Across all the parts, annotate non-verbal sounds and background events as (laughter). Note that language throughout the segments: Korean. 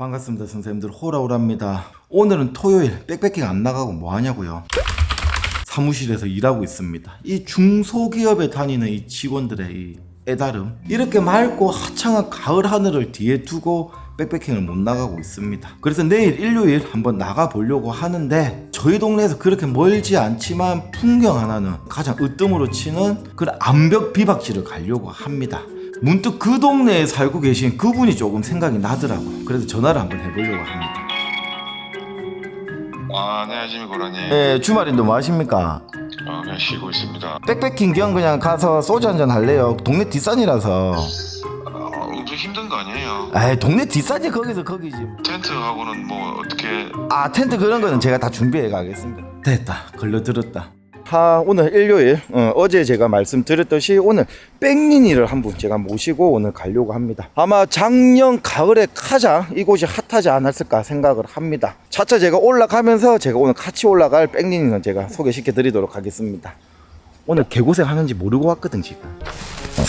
반갑습니다 선생님들. 호라호라입니다. 오늘은 토요일. 빽빽히 안 나가고 뭐 하냐고요? 사무실에서 일하고 있습니다. 이 중소기업에 다니는 이 직원들의 이 애다름 이렇게 맑고 화창한 가을 하늘을 뒤에 두고 백패킹을 못 나가고 있습니다. 그래서 내일 일요일 한번 나가 보려고 하는데 저희 동네에서 그렇게 멀지 않지만 풍경 하나는 가장 으뜸으로 치는 그런 암벽 비박지를 가려고 합니다 문득 그 동네에 살고 계신 그분이 조금 생각이 나더라고. 그래서 전화를 한번 해보려고 합니다. 아, 네, 아침에 고라니. 예, 주말인데 뭐 하십니까? 어, 그냥 쉬고 있습니다. 백패킹 겸 그냥 가서 소주 한 잔 할래요. 동네 뒷산이라서. 어, 엄청 힘든 거 아니에요? 에이, 동네 뒷산이 거기서 거기지. 텐트하고는 뭐 어떻게 아, 텐트 그런 거는 제가 다 준비해 가겠습니다. 됐다. 걸려 들었다. 하, 오늘 일요일. 어, 제 제가 말씀드렸듯이 오늘 백린이를 한 분 제가 모시고 오늘 가려고 합니다. 아마 작년 가을에 가장 이곳이 핫하지 않았을까 생각을 합니다. 차차 제가 올라가면서 제가 오늘 같이 올라갈 백린이는 제가 소개시켜 드리도록 하겠습니다. 오늘 개고생 하는지 모르고 왔거든, 지금. 어,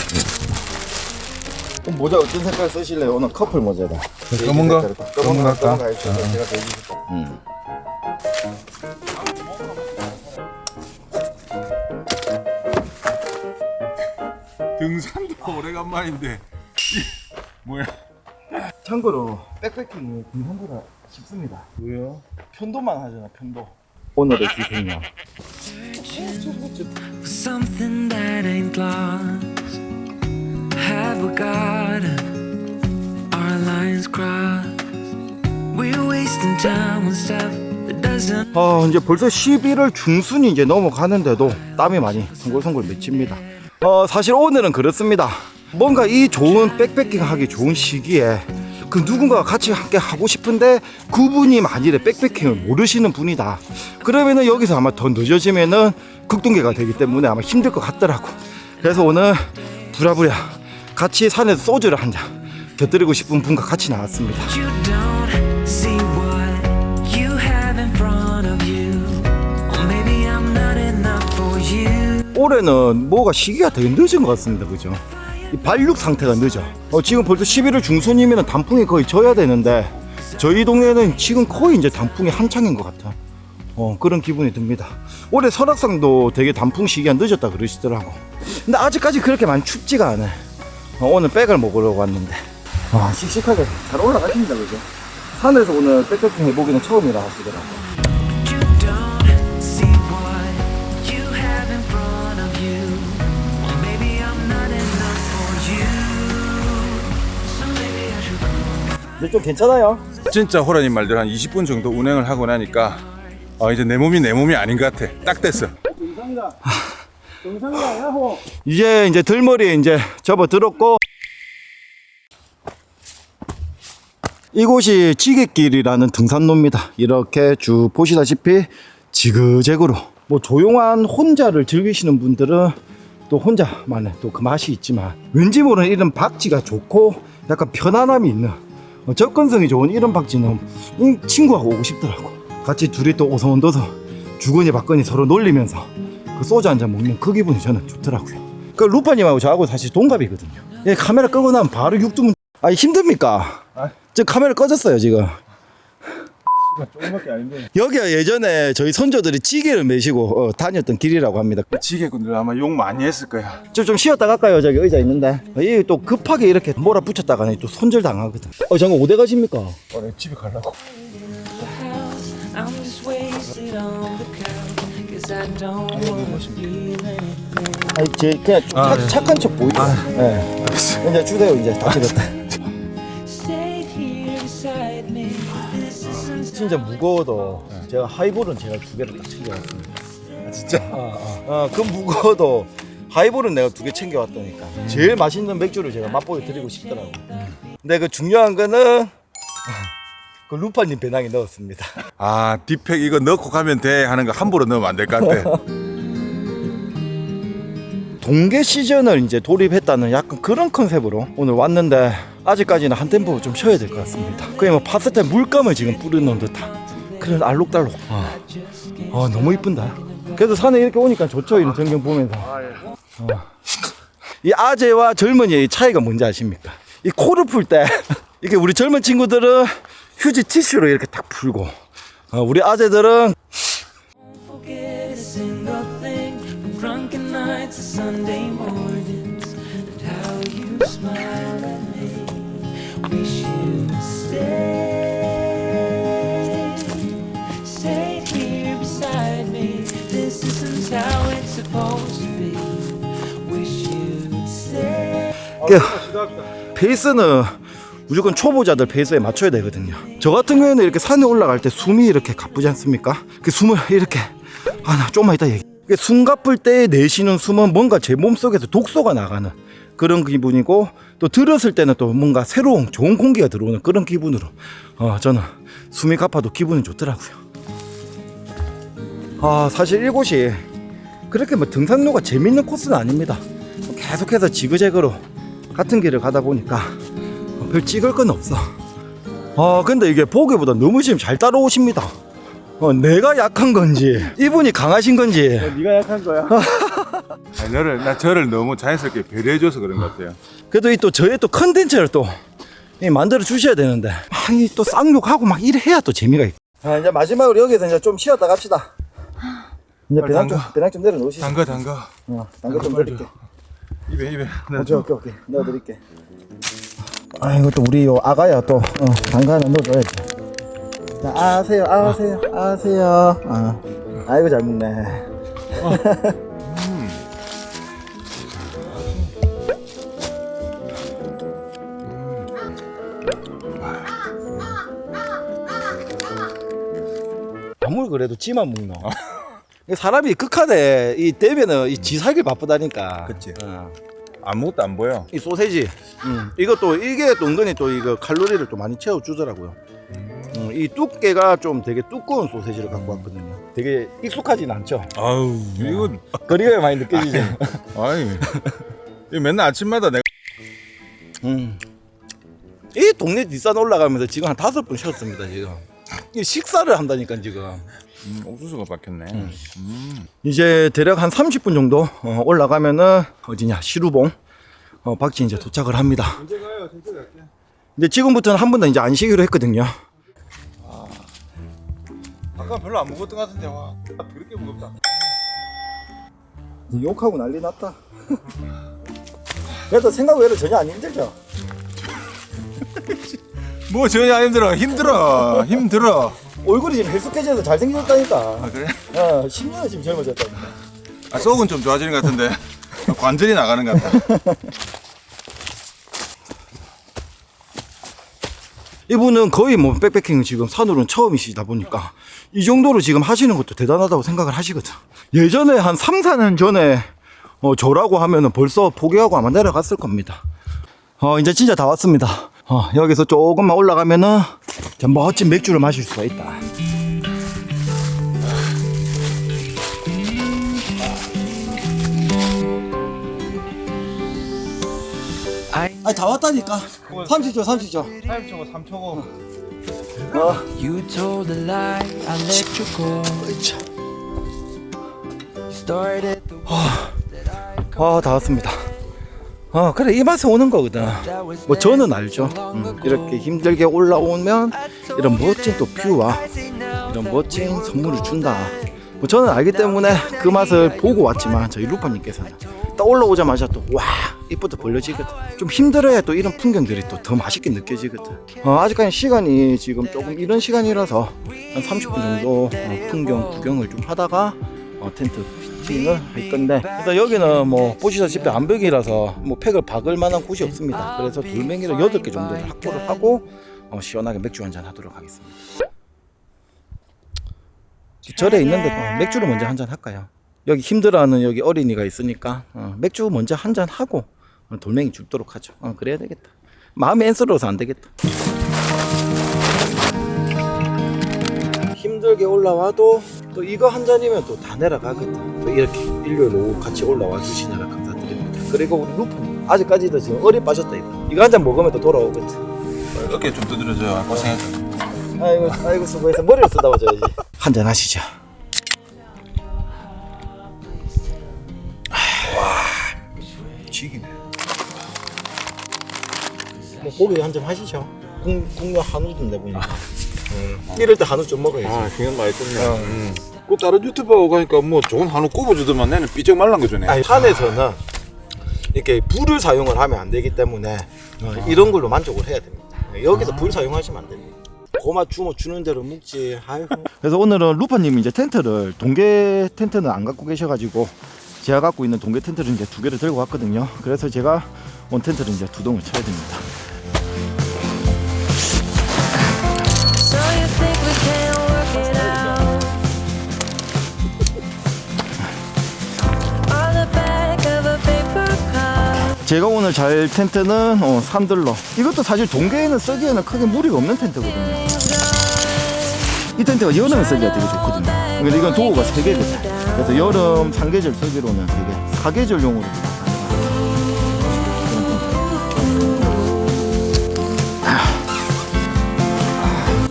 네. 모자 어떤 색깔 쓰실래요? 오늘 커플 모자다. 검은 거? 검은 검은 거, 거 할까? 검은 거 해주세요. 제가 대주실게요. 음. 등산도 오래간만인데 이, 뭐야? 참고로 백패킹은 등산보다 쉽습니다. 왜요? 편도만 하잖아, 편도. 오늘의 기생이야. something that ain't lost. Have we got it? Our lines crossed. We're wasting time on stuff that doesn't. 아, 이제 벌써 11월 중순이 이제 넘어가는데도 땀이 많이 송골송골 맺힙니다. 어, 사실 오늘은 그렇습니다. 뭔가 이 좋은 백패킹 하기 좋은 시기에 그 누군가가 같이 함께 하고 싶은데 그분이 만일에 백패킹을 모르시는 분이다. 그러면은 여기서 아마 더 늦어지면은 극동계가 되기 때문에 아마 힘들 것 같더라고. 그래서 오늘 부랴부랴 같이 산에서 소주를 한 잔 곁들이고 싶은 분과 같이 나왔습니다. 올해는 뭐가 시기가 되게 늦은 것 같습니다. 그죠? 이 발육 상태가 늦어. 어, 지금 벌써 11월 중순이면 단풍이 거의 져야 되는데 저희 동네는 지금 거의 이제 단풍이 한창인 것 같아. 어, 그런 기분이 듭니다. 올해 설악산도 되게 단풍 시기가 늦었다 그러시더라고. 근데 아직까지 그렇게 많이 춥지가 않아. 어, 오늘 백을 먹으려고 왔는데. 아, 씩씩하게 잘 올라가십니다. 그죠? 산에서 오늘 백패킹 해보기는 처음이라 하시더라고. 근데 좀 괜찮아요? 진짜 호라님 말대로 한 20분 정도 운행을 하고 나니까 아 이제 내 몸이 내 몸이 아닌 것 같아. 딱 됐어. 이제 이제 들머리에 이제 접어 들었고 이곳이 지게길이라는 등산로입니다. 이렇게 쭉 보시다시피 지그재그로 뭐 조용한 혼자를 즐기시는 분들은 또 혼자만의 또 그 맛이 있지만 왠지 모르는 이런 박지가 좋고 약간 편안함이 있는 어, 접근성이 좋은 이런 박지는 이 친구하고 오고 싶더라고. 같이 둘이 또 오성원도서 주거니 받거니 서로 놀리면서 그 소주 한 잔 먹는 그 기분이 저는 좋더라고요. 그 루파님하고 저하고 사실 동갑이거든요. 예, 카메라 끄고 나면 바로 육두문. 아 힘듭니까? 저 카메라 꺼졌어요 지금. 조금밖에 아닌데 여기가 예전에 저희 선조들이 찌개를 매시고 어, 다녔던 길이라고 합니다. 지게꾼들 아마 욕 많이 했을 거야 좀, 좀 쉬었다 갈까요? 저기 의자 있는데. 이또 급하게 이렇게 몰아붙였다가 또 손절 당하거든. 어, 장관 어디 가십니까? 어, 내 집에 가려고. 아니, 제 그냥 착, 착한 척 보이죠? 네. 이제 주세요, 이제 다 찍었다. 진짜 무거워도 제가 하이볼은 제가 두 개를 딱 챙겨왔습니다. 아, 진짜 아, 그 무거워도 하이볼은 내가 두 개 챙겨왔다니까. 제일 맛있는 맥주를 제가 맛보여 드리고 싶더라고. 근데 그 중요한 거는 (laughs) 그 루파님 배낭에 넣었습니다. 아 딥팩 이거 넣고 가면 돼 하는 거 함부로 넣으면 안 될 것 같아 (laughs) 동계 시즌을 이제 돌입했다는 약간 그런 컨셉으로 오늘 왔는데 아직까지는 한 템포 좀 쉬어야 될 것 같습니다. 그냥 뭐 파스텔 물감을 지금 뿌려놓은 듯한 그런 알록달록. 아, 아, 너무 이쁜다. 그래도 산에 이렇게 오니까 좋죠 이런 전경 보면서. 어. 이 아재와 젊은이의 차이가 뭔지 아십니까? 이 코를 풀 때 (laughs) 이게 우리 젊은 친구들은 휴지 티슈로 이렇게 딱 풀고 어, 우리 아재들은 페이스는 무조건 초보자들 페이스에 맞춰야 되거든요. 저 같은 경우에는 이렇게 산에 올라갈 때 숨이 이렇게 가쁘지 않습니까? 그 숨을 (laughs) 이렇게 아 나 좀만 이따 얘기. 그숨 가쁠 때 내쉬는 숨은 뭔가 제 몸속에서 독소가 나가는 그런 기분이고 또 들었을 때는 또 뭔가 새로운 좋은 공기가 들어오는 그런 기분으로 어 저는 숨이 가빠도 기분이 좋더라고요. 아 사실 이곳이 그렇게 뭐 등산로가 재밌는 코스는 아닙니다. 계속해서 지그재그로 같은 길을 가다 보니까 별 찍을 건 없어. 아 근데 이게 보기보다 너무 지금 잘 따라오십니다. 어, 내가 약한 건지 이분이 강하신 건지 네가 약한 거야 (laughs) 아, 너를 나 저를 너무 자연스럽게 배려해줘서 그런 것 같아요 그래도 이 또 저의 또 컨텐츠를 또 이 만들어 주셔야 되는데 아니 또 쌍욕하고 막 이래야 또 재미가 있고. 아 이제 마지막으로 여기서 이제 좀 쉬었다 갑시다. 이제 빨리 배낭 좀 담가. 배낭 좀 내려놓으시죠. 담가 담가 어, 당근 좀 빨리 드릴게. 입에 입에 오케이 오케이 오케이 넣어드릴게. 아 이것도 우리 요 아가야 또 어, 당근 하나 넣어줘야지. 자, 아세요 아세요 아세요. 아 아이고 잘 먹네. 아무리 그래도 지만 먹노. (laughs) 사람이 극한에 이 되면은 이 지살기 바쁘다니까. 그치. 어. 아무것도 안 보여 이 소세지, 음, 이것도 이게 또 은근히 또 이거 칼로리를 또 많이 채워 주더라고요. 음, 이 두께가 좀 되게 두꺼운 소세지를 갖고 왔거든요. 되게 익숙하진 않죠. 아우 이거 거리가 많이 느껴지죠. 아니 이 맨날 아침마다 내가 음. 이 동네 뒷산 올라가면서 지금 한 다섯 번 쉬었습니다 지금. 이 식사를 한다니까 지금. 음, 옥수수가 박혔네 음. 이제 대략 한 30분 정도 어, 올라가면은 어디냐 시루봉 어, 박지 이제 도착을 합니다. 언제 가요? 천천히 갈게 근데 지금부터는 한 번도 이제 안 쉬기로 했거든요. 아까 별로 안 무겁던 것 같은데 와 그렇게 무겁다 욕하고 난리 났다. 그래도 생각 외로 전혀 안 힘들죠. 뭐 전혀 안 힘들어 힘들어 힘들어 얼굴이 지금 헬쑥해져서 잘생겨졌다니까. 아 그래? 어, 10년은 지금 젊어졌다니까. 아, 속은 좀 좋아지는 것 같은데 관절이 나가는 것 같아 (laughs) 이분은 거의 뭐 백패킹 지금 산으로는 처음이시다 보니까 이 정도로 지금 하시는 것도 대단하다고 생각을 하시거든. 예전에 한 3, 4년 전에 어, 저라고 하면은 벌써 포기하고 아마 내려갔을 겁니다. 어, 이제 진짜 다 왔습니다. 어, 여기서 조금만 올라가면은 저 멋진 맥주를 마실 수가 있다. 아니, 다 왔다니까. 30초, 30초. 3초고 3초고 어, You told a lie, I let you go. 으쌰. Started the 아, 다 왔습니다. 어 그래 이 맛에 오는 거거든. 뭐 저는 알죠. 음, 이렇게 힘들게 올라오면 이런 멋진 또 뷰와 이런 멋진 선물을 준다. 뭐 저는 알기 때문에 그 맛을 보고 왔지만 저희 루파님께서는 딱 올라오자마자 또와 입부터 벌려지거든. 좀 힘들어야 또 이런 풍경들이 또 더 맛있게 느껴지거든. 어, 아직까지 시간이 지금 조금 이런 시간이라서 한 30분 정도 어, 풍경 구경을 좀 하다가 어, 텐트 피팅을 할 건데 일단 여기는 뭐 보시다시피 암벽이라서 뭐 팩을 박을 만한 곳이 없습니다 그래서 돌멩이를 8개 정도를 확보를 하고 어, 시원하게 맥주 한잔 하도록 하겠습니다 절에 있는데 어, 맥주를 먼저 한잔 할까요? 여기 힘들어하는 여기 어린이가 있으니까 어, 맥주 먼저 한잔 하고 어, 돌멩이 줍도록 하죠. 어, 그래야 되겠다. 마음이 앤스러워서 안 되겠다. 힘들게 올라와도 또 이거 한 잔이면 또 다 내려가거든. 또 이렇게 일요일 오후 같이 올라와 주시느라 감사드립니다. 그리고 우리 루프님 아직까지도 지금 어리 빠졌다 이거. 이거 한 잔 먹으면 또 돌아오거든. 어깨 좀 두드려줘요. 고생했어. 아이고 아이고 수고해서 머리를 쓰다듬어줘야지. 한 잔 하시죠. 지기네. 뭐 고기 한 잔 하시죠. 국, 국물 한우던데 보니까. 이럴 때 한우 좀 먹어야지. 아, 그냥 맛있겠네. 음. 그 다른 유튜버 가니까 뭐 좋은 한우 꼽아주더만 나는 삐쩍 말란 거 주네. 아니 산에서는 이렇게 불을 사용을 하면 안 되기 때문에 어, 이런 걸로 만족을 해야 됩니다. 여기서 불 사용하시면 안 됩니다. 고마 주모 주는 대로 묵지. 아이고. 그래서 오늘은 루파님이 이제 텐트를 동계 텐트는 안 갖고 계셔가지고 제가 갖고 있는 동계 텐트를 이제 두 개를 들고 왔거든요. 그래서 제가 원 텐트를 이제 두 동을 쳐야 됩니다. 제가 오늘 잘 텐트는 어, 산들러. 이것도 사실 동계에는 쓰기에는 크게 무리가 없는 텐트거든요. 이 텐트가 여름에 쓰기가 되게 좋거든요. 근데 이건 도어가 3개거든. 그래서 여름 상계절 쓰기로는 되게 사계절용으로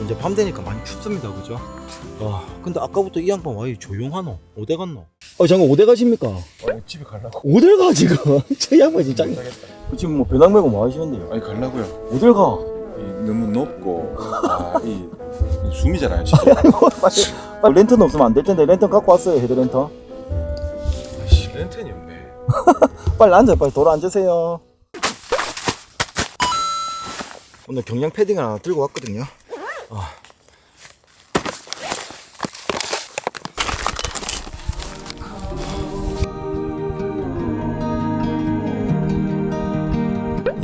이제 밤 되니까 많이 춥습니다, 그죠? 아, 근데 아까부터 이 양반 와 조용하노? 어디 갔노? 어, 잠깐 어디 가십니까? 아니, 집에 가려고. 어딜 가 지금? (laughs) 저 양반 진짜 지금 뭐 배낭 메고 뭐 하시는데요? 아니, 가려고요. 어딜 가? 이, 너무 높고, 아, 이, 이 숨이잖아요, (laughs) 지금. 빨리, 빨리 랜턴 없으면 안 될 텐데 랜턴 갖고 왔어요 헤드 랜턴 씨, 렌텐이 없네. (laughs) 빨리 앉아 빨리 돌아 앉으세요 오늘 경량 패딩을 하나 들고 왔거든요 아.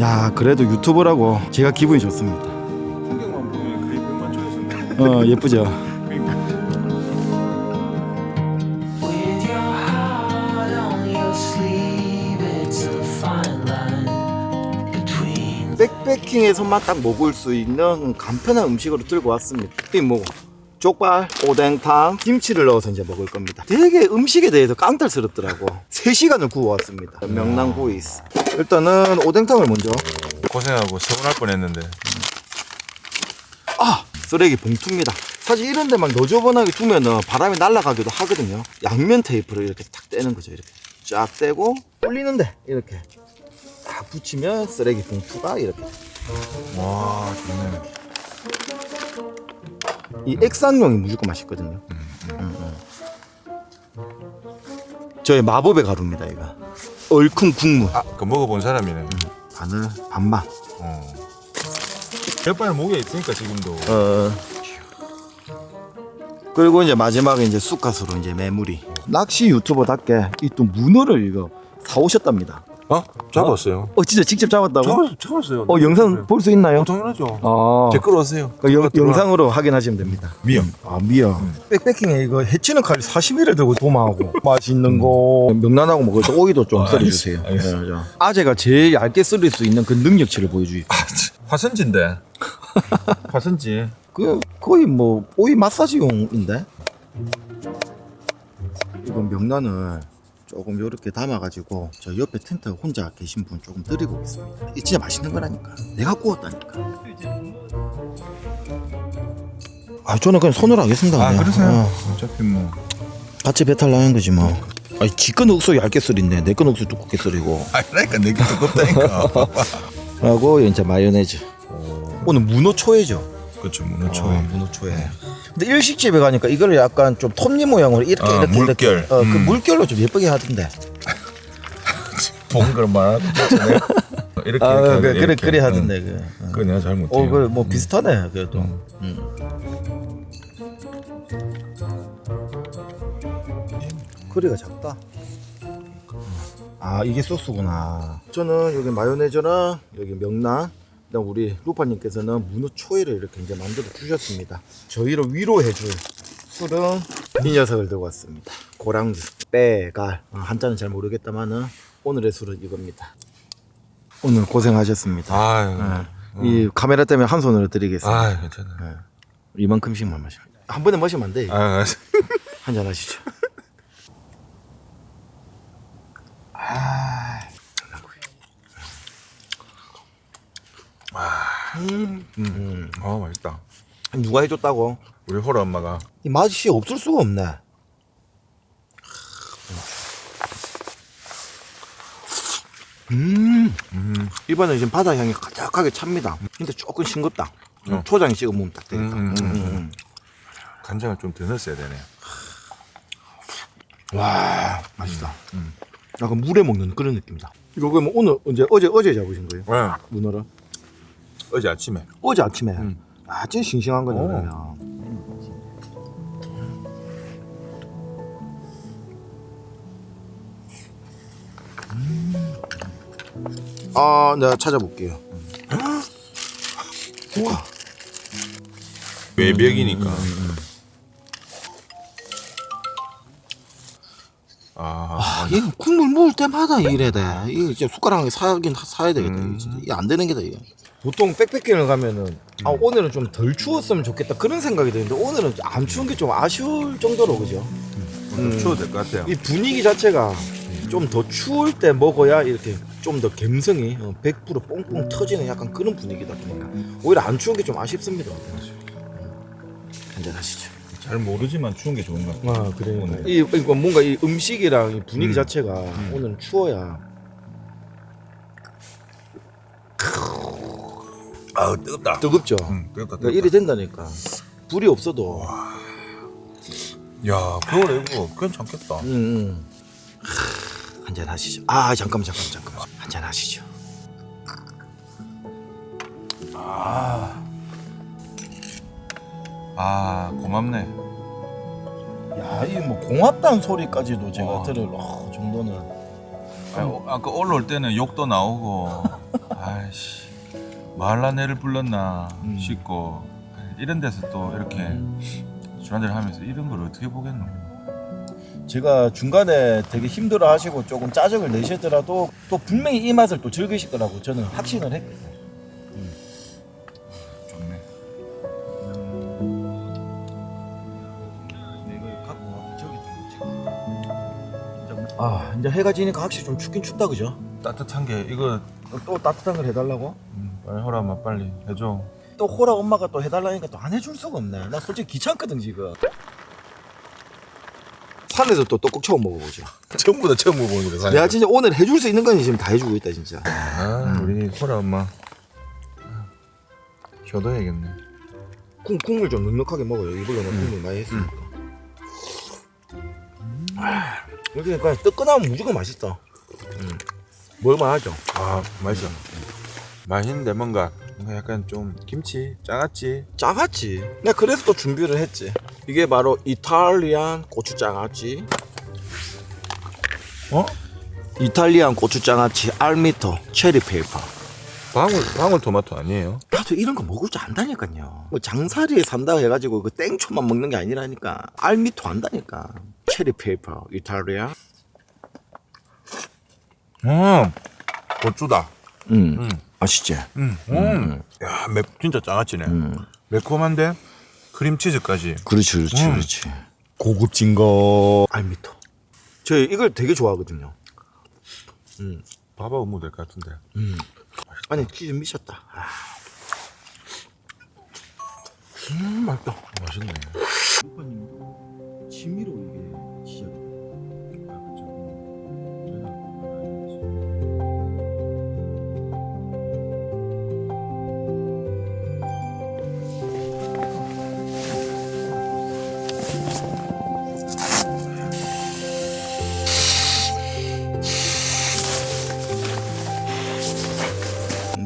야 그래도 유튜버라고 제가 기분이 좋습니다. 풍경만 보면 그게 백만 쪽에서 어 예쁘죠? With your heart on your sleeve, it's a fine line between 백패킹에서만 딱 먹을 수 있는 간편한 음식으로 들고 왔습니다. 이뭐 족발, 오뎅탕, 김치를 넣어서 이제 먹을 겁니다. 되게 음식에 대해서 깐달스럽더라고. 3시간을 구워왔습니다. 명랑 보이스. 일단은 오뎅탕을 먼저. 고생하고 서운할 뻔했는데. 아! 쓰레기 봉투입니다. 사실 이런 데막 너저분하게 두면은 바람이 날아가기도 하거든요. 양면 테이프를 이렇게 탁 떼는 거죠. 이렇게 쫙 떼고 올리는데 이렇게 딱 붙이면 쓰레기 봉투가 이렇게 와, 좋네. 이 액상용이 무조건 맛있거든요. 음, 음. 저의 마법의 가루입니다, 이거. 얼큰 국물. 아, 그 먹어본 사람이네. 마늘 반반. 어. 햇반을 목에 있으니까 지금도. 어. 그리고 이제 마지막에 이제 쑥갓으로 이제 메모리. 낚시 유튜버답게 이 또 문어를 이거 사오셨답니다. 어? 잡았어요. 어, 진짜 직접 잡았다고? 잡았, 잡았어요. 어, 영상 볼 수 있나요? 어, 당연하죠. 아. 제 끌어오세요. 그 영, 영상으로 확인하시면 됩니다. 미역. 아 미역. 백패킹에 이거 해치는 칼 41을 들고 도마하고 맛있는 거 명란하고 먹을 때 오이도 좀 아, 썰어주세요. 알겠습니다. 네, 네. 아재가 제일 얇게 썰릴 수 있는 그 능력치를 보여주기. 화선지인데. (laughs) 화선지. 그 거의 뭐 오이 마사지용인데. 이건 명란을 조금 이렇게 담아가지고 저 옆에 텐트 혼자 계신 분 조금 드리고 있습니다. 이 진짜 맛있는 거라니까. 내가 구웠다니까. 아 저는 그냥 손으로 하겠습니다. 아, 그냥. 그러세요? 어, 어차피 뭐. 같이 배탈 나는 거지 뭐. 아니 지건 억수 얇게 썰있네 내건 억수 두껍게 썰이고 (laughs) 아니라니까 내게 두껍다니까. (laughs) 하고 이제 마요네즈 오늘 문어 초회죠 그렇죠 문어초. 어, 문어 초회 근데 일식집에 가니까 이걸 약간 좀 톱니 모양으로 이렇게 어, 이렇게 물결. 이렇게, 어, 그 음. 물결로 좀 예쁘게 하던데 (laughs) 본걸 말하는 이렇게 아 이렇게 그래 그래 이렇게. 그래 응. 하던데 그 그거 내가 잘 못해. 어, 그뭐 비슷하네 그래도. 음. 크리가 작다. 아 이게 소스구나. 저는 여기 마요네즈랑 여기 명란, 그다음 우리 루파님께서는 문어 초회를 이렇게 이제 만들어 주셨습니다. 저희를 위로해줄 술은 이 녀석을 들고 왔습니다. 고랑주, 빼갈. 어, 한자는 잘 모르겠다만은 오늘의 술은 이겁니다. 오늘 고생하셨습니다. 아유. 네. 이 카메라 때문에 한 손으로 드리겠습니다. 아 괜찮아. 이만큼씩만 마셔. 한 번에 마시면 안 돼. 아, 한잔 하시죠. 아 맛있다. 누가 해줬다고? 우리 호라 엄마가 이 맛이 없을 수가 없네. 음, 이번에 지금 바다 향이 가득하게 찹니다. 근데 조금 싱겁다. 어. 초장에 찍어 먹으면 딱. 음, 음, 음, 음, 간장을 좀 더 넣었어야 되네. 음. 와, 맛있다. 약간 물에 먹는 그런 느낌이다. 이거 그러면 오늘 언제 어제 어제 잡으신 거예요? 네. 문어를? 어제 아침에. 어제 아침에. 음. 아, 진짜 싱싱한 거네. 오. 그러면. 아, 내가 찾아볼게요. 우와. 외벽이니까. 아, 아, 얘 국물 먹을 때마다 이래 돼. 이거 진짜 숟가락에 사긴 사야 되겠다. 이거 진짜 이게 안 되는 게다 이게. 보통 백패킹을 가면은 아 오늘은 좀 덜 추웠으면 좋겠다 그런 생각이 드는데 오늘은 안 추운 게 좀 아쉬울 정도로 그죠? 좀 추워도 될 것 같아요. 이 분위기 자체가 좀 더 추울 때 먹어야 이렇게 좀 더 감성이 어, 100% 뽕뽕 터지는 약간 그런 분위기다 보니까 오히려 안 추운 게 좀 아쉽습니다. 한잔 하시죠. 잘 모르지만 추운 게 좋은 것 같아요. 아 그래요. 오늘. 이 이거 뭔가 이 음식이랑 이 분위기 음. 자체가 오늘은 추워야 아, 뜨겁다. 뜨겁죠. 응, 뜨겁다. 그러니까 이리 된다니까. 불이 없어도. 야, 겨울에 이거 괜찮겠다. 음, 음. 한잔 하시죠. 아 잠깐만 잠깐만 잠깐만. 한잔 하시죠. 아, 고맙네. 야, 이 뭐 공합단 소리까지도 제가 와. 들을 어, 정도는. 아, 어, 아까 올라올 때는 욕도 나오고, (laughs) 아이씨, 말라내를 불렀나 음. 싶고, 이런 데서 또 이렇게 술 한잔 하면서 이런 걸 어떻게 보겠노? 제가 중간에 되게 힘들어 하시고 조금 짜증을 내시더라도 또 분명히 이 맛을 또 즐기실 거라고 저는 확신을 했거든요. 좋네. 이걸 갖고 저기 아 이제 해가 지니까 확실히 좀 춥긴 춥다 그죠? 따뜻한 게 이거 또 따뜻한 걸 해달라고? 음, 빨리 허라 엄마 빨리 해줘. 또 호라 엄마가 또 해달라니까 또 안 해줄 수가 없네. 나 솔직히 귀찮거든 지금. 산에서 또 떡국 처음 먹어보죠. (laughs) 전부 다 처음 먹어보는 거다. 내가 진짜 오늘 해줄 수 있는 건 지금 다 해주고 있다 진짜. 아, 우리 허라 엄마 효도해야겠네. 국, 국물 좀 넉넉하게 먹어요. 이걸로 는 국물 많이 했으니까. 아, 그러니까 뜨끈하면 무조건 맛있다. 음. 먹을만하죠. 아, 맛있어. 맛있는데 뭔가 뭔가 약간 좀 김치 장아찌. 짜갔지. 내가 그래서 또 준비를 했지. 이게 바로 이탈리안 고추장아찌. 어? 이탈리안 고추장아찌 알미토 체리 페이퍼. 방울 방울 토마토 아니에요? 나도 이런 거 먹을 줄 안다니까요. 뭐 장사리에 산다고 해가지고 그 땡초만 먹는 게 아니라니까. 알미토 안다니까. 체리 페이퍼 이탈리아. 음, 고추다. 음. 음. 맛있지. 음, 음. 야, 맵 진짜 장아찌네. 매콤한데 크림치즈까지. 그렇지, 그렇지, 음. 그렇지. 고급진 거. 알미토. 저 이걸 되게 좋아하거든요. 밥하고 먹어도 될것 같은데. 아니 치즈 미쳤다. 아. 음 맛있다. 맛있네. 오빠님도 취미로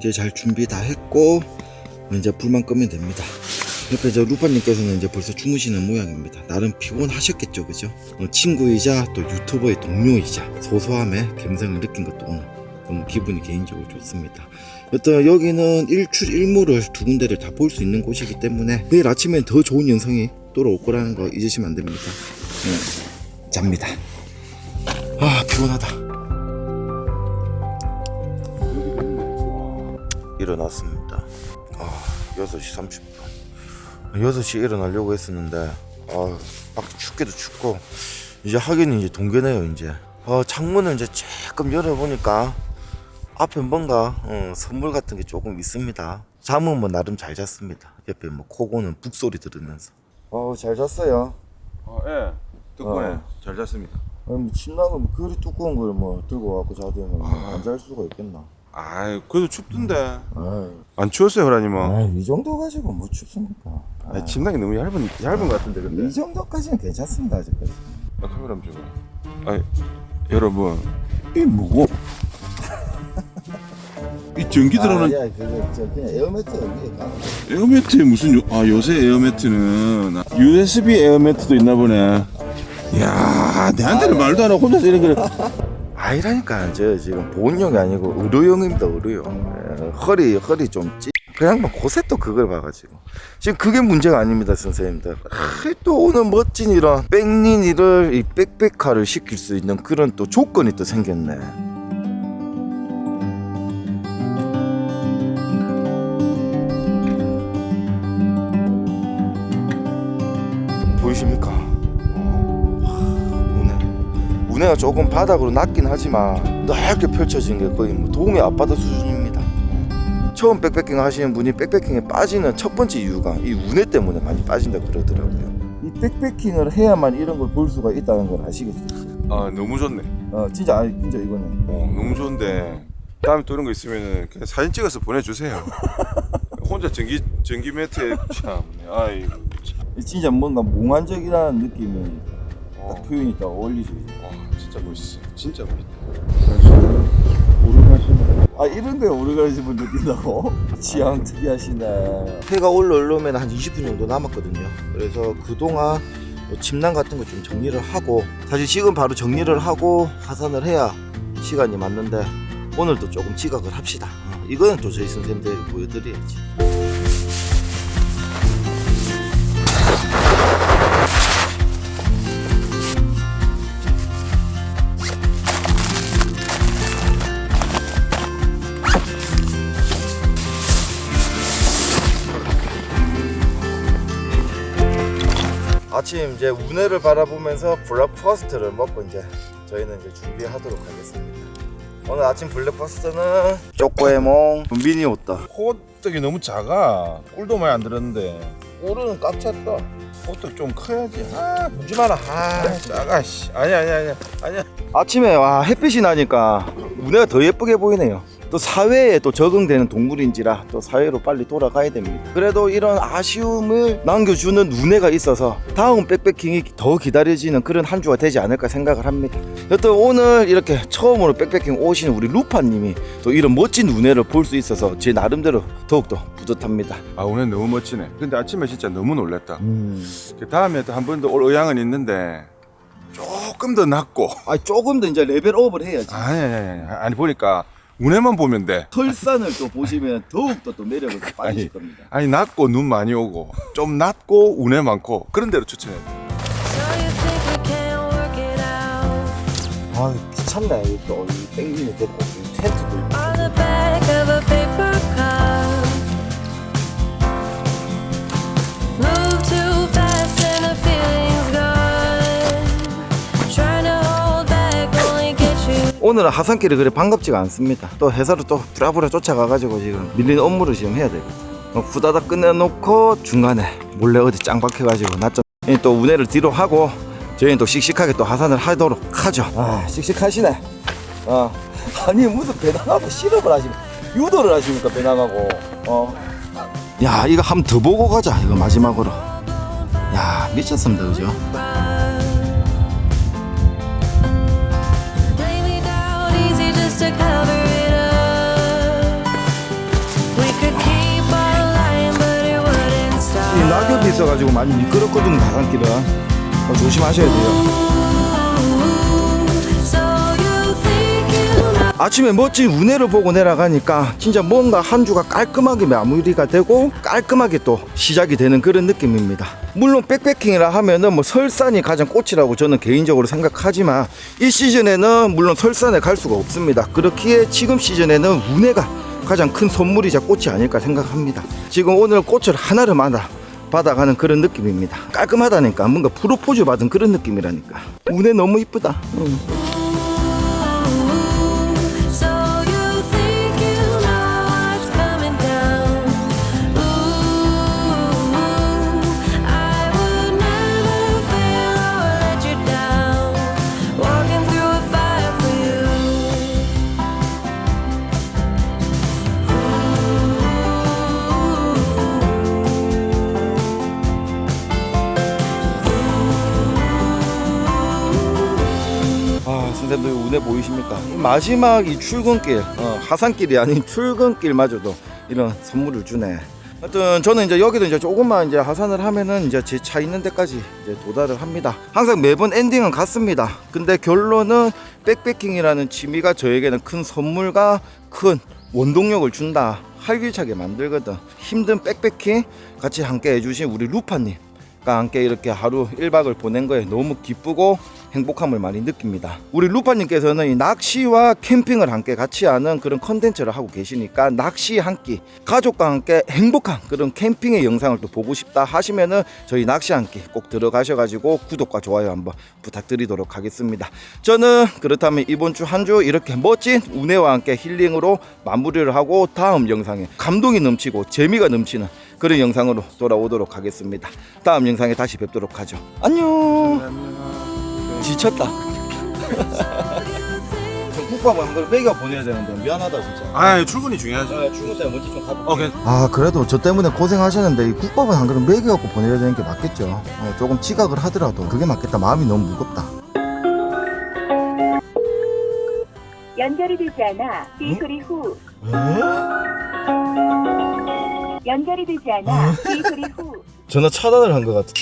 이제 잘 준비 다 했고 이제 불만 끄면 됩니다. 옆에 저 루파님께서는 이제 벌써 주무시는 모양입니다. 나름 피곤하셨겠죠, 그죠? 어, 친구이자 또 유튜버의 동료이자 소소함에 감성을 느낀 것도 오늘 너무 기분이 개인적으로 좋습니다. 여튼 여기는 일출 일몰을 두 군데를 다 볼 수 있는 곳이기 때문에 내일 아침엔 더 좋은 영상이 돌아올 거라는 거 잊으시면 안 됩니다. 네, 잡니다. 아 피곤하다. 일어났습니다. 아 6시 30분. 6시에 일어나려고 했었는데 아 밖에 춥기도 춥고 이제 하기는 이제 동계네요 이제. 어, 창문을 이제 조금 열어보니까 앞에 뭔가 어, 선물 같은 게 조금 있습니다. 잠은 뭐 나름 잘 잤습니다. 옆에 뭐 코고는 북소리 들으면서. 어 잘 잤어요. 어, 예. 덕분에 어. 잘 잤습니다. 아니 뭐 침낭을 뭐 그리 두꺼운 걸 뭐 들고 와갖고 자더니 안잘 수가 있겠나. 아, 그래도 춥던데. 아이, 안 추웠어요, 호라님은? 아이, 이 정도 가지고 뭐 춥습니까? 아니, 침낭이 너무 얇은 얇은 것 같은데 근데. 이 정도까지는 괜찮습니다 아직까지. 아, 카메라 한번 줘봐. 아니, 여러분, 이 무거. (laughs) 이 전기 들어오는 아, 야, 그거 저 그냥 에어매트 위에 가는 거. 에어매트에 무슨 요, 아 요새 에어매트는 USB 에어매트도 있나 보네. 야, 내한테는 말도 안 하고 혼자서 이런 걸. 아니라니까 저 지금 보온용이 아니고 의료용입니다 의료용. 예, 허리 허리 좀 찌. 그냥 뭐 곳에 또 그걸 봐가지고 지금 그게 문제가 아닙니다 선생님들 아, 또 오늘 멋진 이런 백린이를 이 백백화를 시킬 수 있는 그런 또 조건이 또 생겼네 운해가 조금 바닥으로 낮긴 하지만 넓게 펼쳐진 게 거의 뭐 도움의 앞바다 수준입니다. 처음 백패킹 하시는 분이 백패킹에 빠지는 첫 번째 이유가 이 운해 때문에 많이 빠진다 그러더라고요. 이 백패킹을 해야만 이런 걸 볼 수가 있다는 걸 아시겠죠? 아 너무 좋네. 어 진짜 아니 진짜 이거는 어 너무 좋은데 다음에 또 이런 거 있으면은 그냥 사진 찍어서 보내주세요. (laughs) 혼자 전기 전기 매트에 참 아이 이 진짜 뭔가 몽환적이라는 느낌이 어, 딱 표현이 딱 어울리죠. 어 진짜 멋있어. 진짜 멋있다. 아 이런 거에 오르가리즘을 느낀다고? 취향 특이하시네 해가 올라오려면 한 20분 정도 남았거든요 그래서 그동안 뭐 침낭 같은 거 좀 정리를 하고 사실 지금 바로 정리를 하고 하산을 해야 시간이 맞는데 오늘도 조금 지각을 합시다 어, 이거는 또 저희 선생님들 보여드려야지 아침 이제 운해를 바라보면서 블랙퍼스트를 먹고 이제 저희는 이제 준비하도록 하겠습니다. 오늘 아침 블랙퍼스트는 쪼꼬에몽 미니 오따. 호떡이 너무 작아. 꿀도 많이 안 들었는데 오르는 꽉 찼다. 호떡 좀 커야지. 아 묻지 마라. 아, 작아 씨. 아니 아니 아니 아니야. 아침에 와 햇빛이 나니까 운해가 더 예쁘게 보이네요. 또 사회에 또 적응되는 동물인지라 또 사회로 빨리 돌아가야 됩니다. 그래도 이런 아쉬움을 남겨주는 운해가 있어서 다음 백패킹이 더 기다려지는 그런 한 주가 되지 않을까 생각을 합니다. 여튼 오늘 이렇게 처음으로 백패킹 오신 우리 루파님이 또 이런 멋진 운해를 볼 수 있어서 제 나름대로 더욱더 뿌듯합니다. 아 오늘 너무 멋지네. 근데 아침에 진짜 너무 놀랐다. 음. 그 다음에 또 한 번 더 올 의향은 있는데 조금 더 낮고 아 조금 더 이제 레벨업을 해야지. 아니 아니 아니 아니, 아니 보니까 운해만 보면 돼. 설산을 또 보시면 더욱더 또 매력을 아니. 빠지실 겁니다. 아니 낮고 눈 많이 오고 좀 낮고 운해 많고 그런 데로 추천해. So you think we can't work it out? 아 귀찮네 또이 땡기는 이 텐트도 있고 오늘은 하산길이 그래 반갑지가 않습니다. 또 회사로 또 부라부라 쫓아가가지고 지금 밀린 업무를 지금 해야 되거든 어, 후다닥 끝내놓고 중간에 몰래 어디 짱 박혀가지고 낮좀 또 운해를 뒤로 하고 저희는 또 씩씩하게 또 하산을 하도록 하죠. 아 씩씩하시네. 아 아니 무슨 배낭하고 실업을 하시고 유도를 하십니까 배낭하고? 어. 야 이거 한번 더 보고 가자 이거 마지막으로. 야 미쳤습니다 그죠 있어가지고 많이 미끄럽거든요 나간길은 어, 조심하셔야 돼요 아침에 멋진 운해를 보고 내려가니까 진짜 뭔가 한 주가 깔끔하게 마무리가 되고 깔끔하게 또 시작이 되는 그런 느낌입니다. 물론 백패킹이라 하면은 뭐 설산이 가장 꽃이라고 저는 개인적으로 생각하지만 이 시즌에는 물론 설산에 갈 수가 없습니다. 그렇기에 지금 시즌에는 운해가 가장 큰 선물이자 꽃이 아닐까 생각합니다. 지금 오늘 꽃을 하나를 마다 받아가는 그런 느낌입니다. 깔끔하다니까 뭔가 프로포즈 받은 그런 느낌이라니까. 운해 너무 이쁘다. 응. 아 선생님들 운해 보이십니까? 이 마지막 이 출근길 어, 하산길이 아닌 출근길마저도 이런 선물을 주네. 하여튼 저는 이제 여기도 이제 조금만 이제 하산을 하면은 이제 제 차 있는 데까지 이제 도달을 합니다. 항상 매번 엔딩은 같습니다. 근데 결론은 백패킹이라는 취미가 저에게는 큰 선물과 큰 원동력을 준다. 활기차게 만들거든. 힘든 백패킹 같이 함께 해주신 우리 루파님. 과 함께 이렇게 하루 1박을 보낸 거에 너무 기쁘고 행복함을 많이 느낍니다. 우리 루파님께서는 이 낚시와 캠핑을 함께 같이 하는 그런 컨텐츠를 하고 계시니까 낚시 한 끼, 가족과 함께 행복한 그런 캠핑의 영상을 또 보고 싶다 하시면은 저희 낚시 한 끼 꼭 들어가셔가지고 구독과 좋아요 한번 부탁드리도록 하겠습니다. 저는 그렇다면 이번 주 한주 이렇게 멋진 운해와 함께 힐링으로 마무리를 하고 다음 영상에 감동이 넘치고 재미가 넘치는 그런 영상으로 돌아오도록 하겠습니다. 다음 영상에 다시 뵙도록 하죠. 안녕. 지쳤다. (laughs) 저 국밥을 한 그릇 먹여 보내야 되는데 미안하다 진짜. 아 출근이 중요하지 아, 출근 때 먼저 좀 가볼게. 어, 괜- 아 그래도 저 때문에 고생하셨는데 이 국밥은 한 그릇 먹여갖고 보내야 되는 게 맞겠죠. 어, 조금 지각을 하더라도 그게 맞겠다. 마음이 너무 무겁다. 연결이 되지 않아 비 소리 후 에? 연결이 되지 않아 비 소리 후 전화 차단을 한 것 같아.